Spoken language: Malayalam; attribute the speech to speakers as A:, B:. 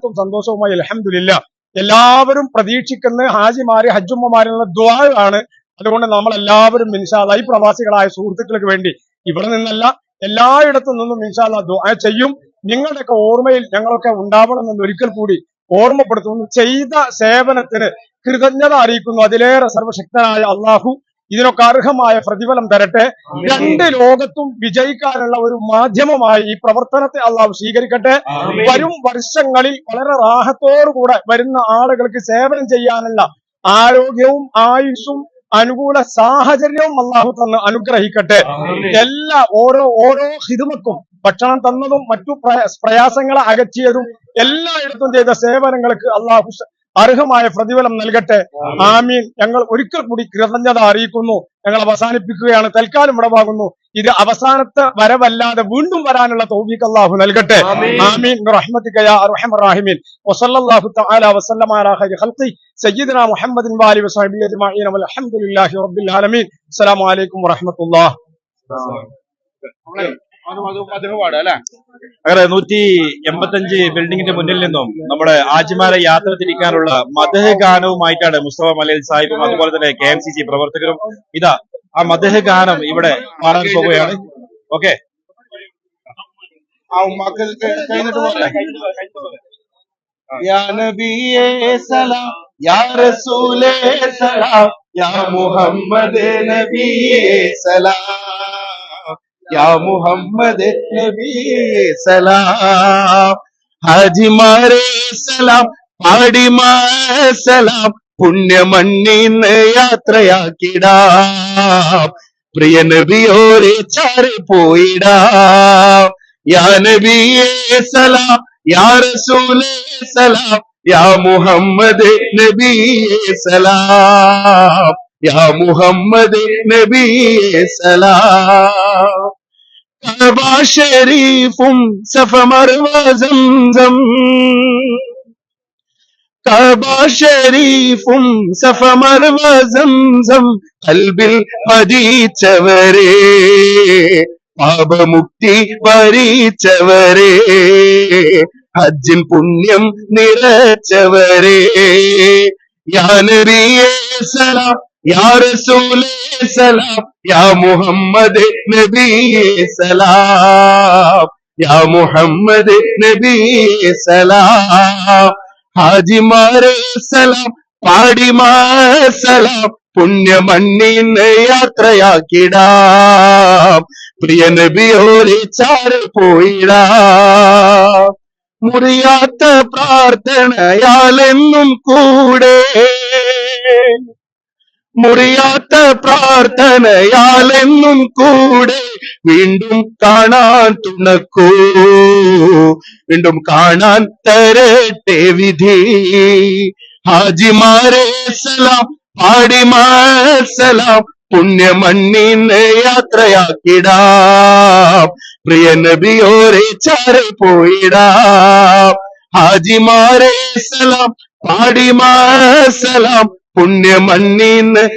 A: റാഹത്തും സന്തോഷവുമായി അലഹമില്ല എല്ലാവരും പ്രതീക്ഷിക്കുന്ന ഹാജിമാര് ഹജ്ജുമ്മമാരുള്ള ദ്വാരാണ് അതുകൊണ്ട് നമ്മൾ എല്ലാവരും ഇൻഷാല്ല ഈ പ്രവാസികളായ സുഹൃത്തുക്കൾക്ക് വേണ്ടി ഇവിടെ നിന്നല്ല എല്ലായിടത്തു നിന്നും മിൻഷാല ചെയ്യും. നിങ്ങളുടെയൊക്കെ ഓർമ്മയിൽ ഞങ്ങളൊക്കെ ഉണ്ടാവണമെന്ന് ഒരിക്കൽ കൂടി ഓർമ്മപ്പെടുത്തുന്നു. ചെയ്ത സേവനത്തിന് കൃതജ്ഞത അറിയിക്കുന്നു. അതിലേറെ സർവശക്തനായ അള്ളാഹു ഇതിനൊക്കെ അർഹമായ പ്രതിഫലം തരട്ടെ. രണ്ട് ലോകത്തും വിജയിക്കാനുള്ള ഒരു മാധ്യമമായി ഈ പ്രവർത്തനത്തെ അള്ളാഹു സ്വീകരിക്കട്ടെ. വരും വർഷങ്ങളിൽ വളരെ റാഹത്തോടുകൂടെ വരുന്ന ആളുകൾക്ക് സേവനം ചെയ്യാനുള്ള ആരോഗ്യവും ആയുസ്സും അനുകൂല സാഹചര്യവും അള്ളാഹു തന്ന് അനുഗ്രഹിക്കട്ടെ. എല്ലാ ഓരോ ഓരോ ഹിതുമക്കും ഭക്ഷണം തന്നതും മറ്റു പ്രയ- പ്രയാസങ്ങളെ അകറ്റിയതും എല്ലായിടത്തും ചെയ്ത സേവനങ്ങൾക്ക് അള്ളാഹു അർഹമായ പ്രതിഫലം നൽകട്ടെ. ആമീൻ. ഞങ്ങൾ ഒരിക്കൽ കൂടി കൃതജ്ഞത അറിയിക്കുന്നു. ഞങ്ങൾ അവസാനിപ്പിക്കുകയാണ്. തൽക്കാലം വിടവാകുന്നു ഇത് അവസാനത്തെ വരവല്ലാതെ വീണ്ടും വരാനുള്ള തൗഫീഖ് അള്ളാഹു നൽകട്ടെ. ആമീൻ. റഹ്മത്തിക യാ അർഹമർ റഹീമീൻ. വസല്ലല്ലാഹു തആല വസല്ലമ അലാ ഖൈരി ഖൽഖി. സയ്യിദന മുഹമ്മദിൻ വാലി അജ്മഈൻ. വൽഹംദുലില്ലാഹി റബ്ബിൽ ആലമീൻ. അസ്സലാമു അലൈക്കും വറഹ്മത്തുള്ളാഹി.
B: അങ്ങനെ നൂറ്റി എൺപത്തഞ്ച് ബിൽഡിങ്ങിന്റെ മുന്നിൽ നിന്നും നമ്മുടെ ആജിമാരെ യാത്ര തിരിക്കാനുള്ള മദഹ് ഗാനവുമായിട്ടാണ് മുസ്തഫ മലയിൽ സാഹിബും അതുപോലെ തന്നെ കെ എം സി സി പ്രവർത്തകരും ഇതാ ആ മദഹ് ഗാനം ഇവിടെ പാടാൻ പോവുകയാണ്. ഓക്കെ.
C: ആ ഉമ്മാക്ക് കഴിഞ്ഞിട്ട് പോരെ യാ നബിയേ സലാം യാ റസൂലേ സലാം യാ മുഹമ്മദ് നബിയേ സലാം. യാ മുഹമ്മദ് നബിയേ സലാം. ഹാജിമാരെ സലാം പാടിമാ സലാം പുണ്യമണ്ണിന്ന് യാത്രയാക്കിടാം. പ്രിയ നബിയോരെ ചാറി പോയിടാം. യാ നബിയേ സലാം യാ റസൂലേ സലാം യാ മുഹമ്മദ് നബിയേ സലാം. യാ മുഹമ്മദ് നബിയേ സലാം. ഷരീഫും സഫ മർവ സംസം. കഅബ ഷരീഫും സഫ മർവ സംസം. കൽബിൽ പതിച്ചവരേ പാപമുക്തി വരിച്ചവരേ ഹജ്ജിൻ പുണ്യം നിറച്ചവരേ. ഞാനറിയേ സലാം. യാ റസൂലേ സലാം യാ മുഹമ്മദ് നബിയേ സലാം യാ മുഹമ്മദ് നബിയേ സലാം. ഹാജിമാരെ സലാം പാടിമാ സലാം പുണ്യമണ്ണിന്ന് യാത്രയാക്കിടാം. പ്രിയ നബിയോരെ ചാറ് പോയിടാം. മുറിയാത്ത പ്രാർത്ഥനയാലെന്നും കൂടെ മുറിയാത്ത പ്രാർത്ഥനയാലെന്നും കൂടെ വീണ്ടും കാണാൻ തുണക്കൂ. വീണ്ടും കാണാൻ തരട്ടെ വിധി. ഹാജിമാരെ സലാം പാടിമാസലാം സലാം പുണ്യമണ്ണിന്ന് യാത്രയാക്കിടാം. പ്രിയ നബിയോരെ ചാറ് പോയിടാം. ഹാജിമാരെ സലാം പാടിമാ സലാം പുണ്യമണ്ണിന്ന്